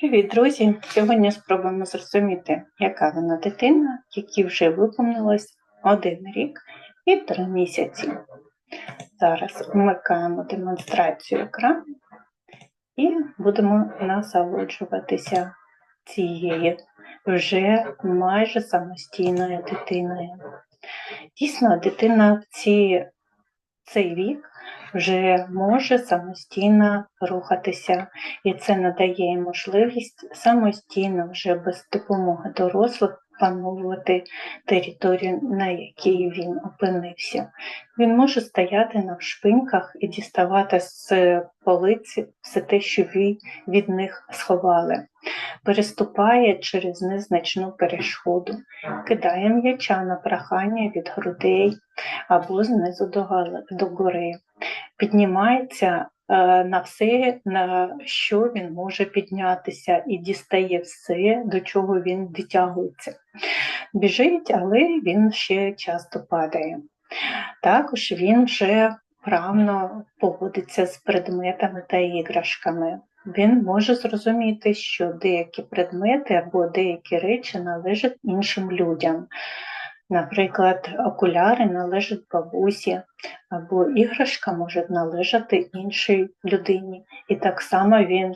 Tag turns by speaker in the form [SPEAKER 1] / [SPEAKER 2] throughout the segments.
[SPEAKER 1] Привіт, друзі! Сьогодні спробуємо зрозуміти, яка вона дитина, якій вже виповнилось один рік і три місяці. Зараз вмикаємо демонстрацію екрану і будемо насолоджуватися цією вже майже самостійною дитиною. Дійсно, дитина в ці, цей вік вже може самостійно рухатися, і це надає їй можливість самостійно, вже без допомоги дорослих, пановувати територію, на якій він опинився. Він може стояти на вшпиньках і діставати з полиці все те, що ви від них сховали. Переступає через незначну перешкоду, кидає м'яча на прохання від грудей або знизу до гори піднімається на все, на що він може піднятися, і дістає все, до чого він дотягується. Біжить, але він ще часто падає. Також він вже вправно поводиться з предметами та іграшками. Він може зрозуміти, що деякі предмети або деякі речі належать іншим людям. Наприклад, окуляри належать бабусі, або іграшка може належати іншій людині. І так само він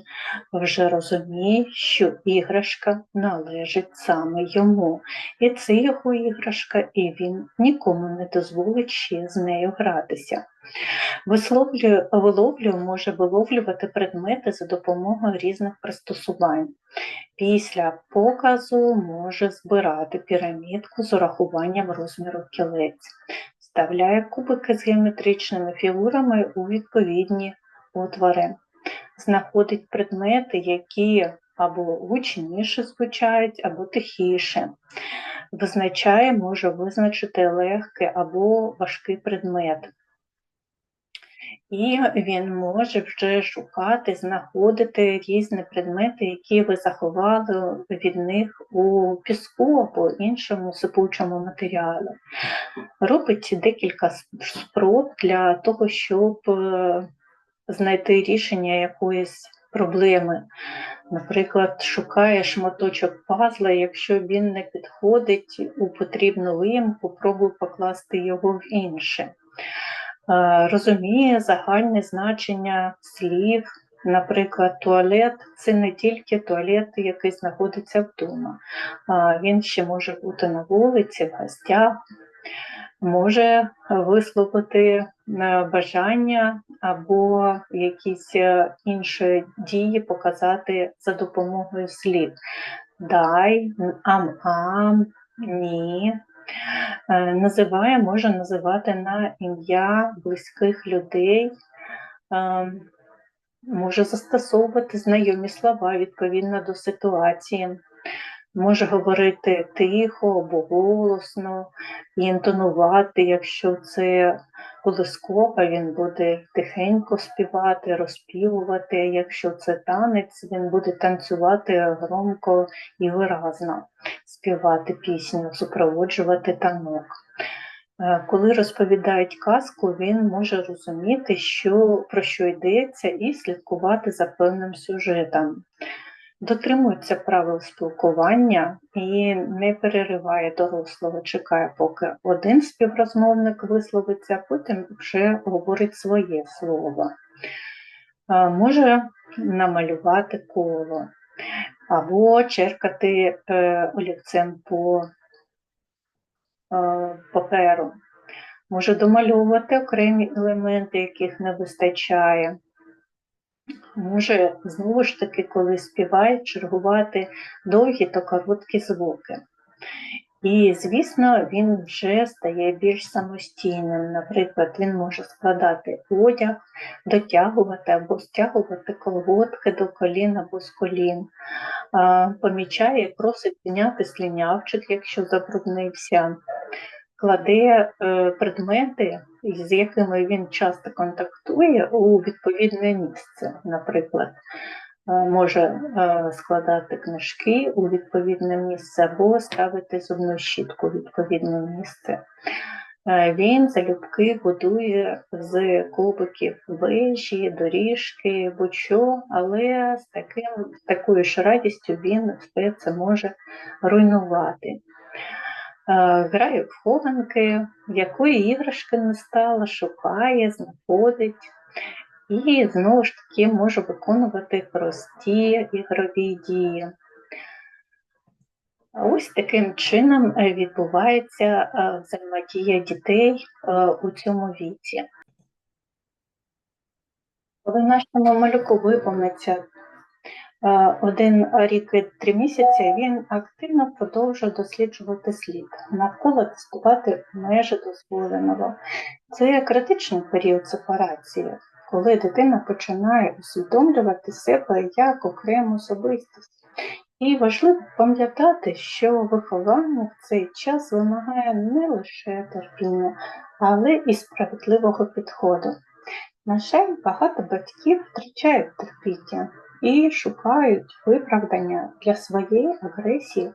[SPEAKER 1] вже розуміє, що іграшка належить саме йому. І це його іграшка, і він нікому не дозволить ще з нею гратися. Висловлює, виловлює може виловлювати предмети за допомогою різних пристосувань. Після показу може збирати пірамідку з урахуванням розміру кілець, вставляє кубики з геометричними фігурами у відповідні отвори, знаходить предмети, які або гучніше звучають, або тихіше. Визначає, може визначити легкий або важкий предмет. І він може вже шукати, знаходити різні предмети, які ви заховали від них у піску або іншому сипучому матеріалі. Робить декілька спроб для того, щоб е, знайти рішення якоїсь проблеми. Наприклад, шукає шматочок пазла, якщо він не підходить у потрібну виямку, пробуй покласти його в інше. Е, розуміє загальне значення слів. Наприклад, туалет це не тільки туалет, який знаходиться вдома, він ще може бути на вулиці, в гостях, може висловити е, бажання або якісь е, інші дії показати за допомогою слів. Дай, ам-ам, ні, називає, може називати на ім'я близьких людей, е, може застосовувати знайомі слова відповідно до ситуації, може говорити тихо або голосно, і інтонувати, якщо це колискова, він буде тихенько співати, розпівувати, якщо це танець, він буде танцювати громко і виразно, співати пісню, супроводжувати танок. Е, Коли розповідають казку, він може розуміти, що, про що йдеться, і слідкувати за певним сюжетом. Дотримується правил спілкування і не перериває дорослого, чекає, поки один співрозмовник висловиться, а потім вже говорить своє слово. Може намалювати коло або черкати е, олівцем по е, паперу, може домальовувати окремі елементи, яких не вистачає. Може, знову ж таки, коли співає, чергувати довгі та короткі звуки. І, звісно, він вже стає більш самостійним. Наприклад, він може складати одяг, дотягувати або стягувати колготки до колін або з колін. Помічає, просить зняти слінявчик, якщо забруднився. Кладе е, предмети, з якими він часто контактує, у відповідне місце. Наприклад, е, може е, складати книжки у відповідне місце або ставити зубну щітку у відповідне місце. Він залюбки будує з кубиків вежі, доріжки, будь-що, але з, таким, такою ж радістю він все це може руйнувати. Е, Грає в хованки, якої іграшки не стало, шукає, знаходить. І знову ж таки може виконувати прості ігрові дії. Ось таким чином е, відбувається е, взаємодія дітей у цьому віці. Коли нашому малюку виповниться один рік і три місяці, він активно продовжує досліджувати слід, навколо тестувати межі дозволеного. Це критичний період сепарації, коли дитина починає усвідомлювати себе як окрему особистість. І важливо пам'ятати, що виховання в цей час вимагає не лише терпіння, але і справедливого підходу. На жаль, багато батьків втрачають терпіння і шукають виправдання для своєї агресії,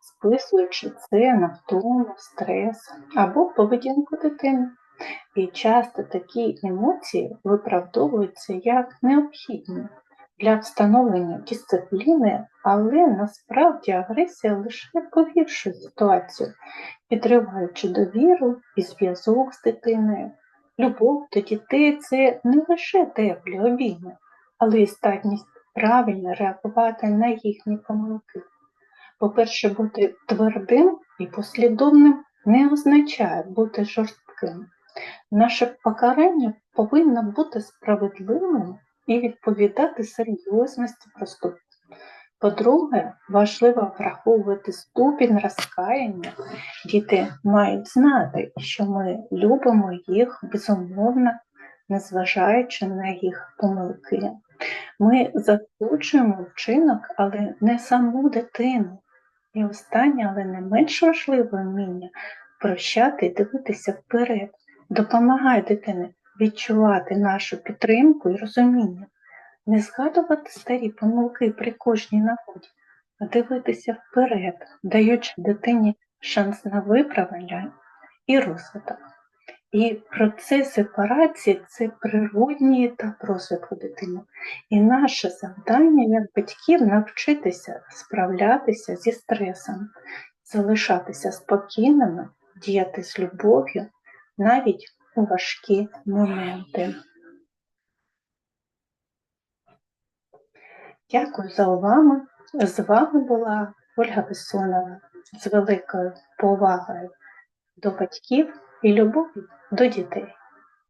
[SPEAKER 1] списуючи це на втому, стрес або поведінку дитини. І часто такі емоції виправдовуються як необхідні для встановлення дисципліни, але насправді агресія лише погіршує ситуацію, підриваючи довіру і зв'язок з дитиною. Любов до дітей це не лише теплі обійми, але й здатність правильно реагувати на їхні помилки. По-перше, бути твердим і послідовним не означає бути жорстким. Наше покарання повинно бути справедливим і відповідати серйозності проступку. По-друге, важливо враховувати ступінь розкаяння. Діти мають знати, що ми любимо їх безумовно, незважаючи на їх помилки. Ми засуджуємо вчинок, але не саму дитину. І останнє, але не менш важливе вміння прощати і дивитися вперед, допомагає дитині відчувати нашу підтримку і розуміння, не згадувати старі помилки при кожній нагоді, а дивитися вперед, даючи дитині шанс на виправлення і розвиток. І процес сепарації це природній етап розвитку дитини. І наше завдання як батьків навчитися справлятися зі стресом, залишатися спокійними, діяти з любов'ю навіть у важкі моменти. Дякую за увагу. З вами була Ольга Бессонова з великою повагою до батьків і любов'ю до дітей.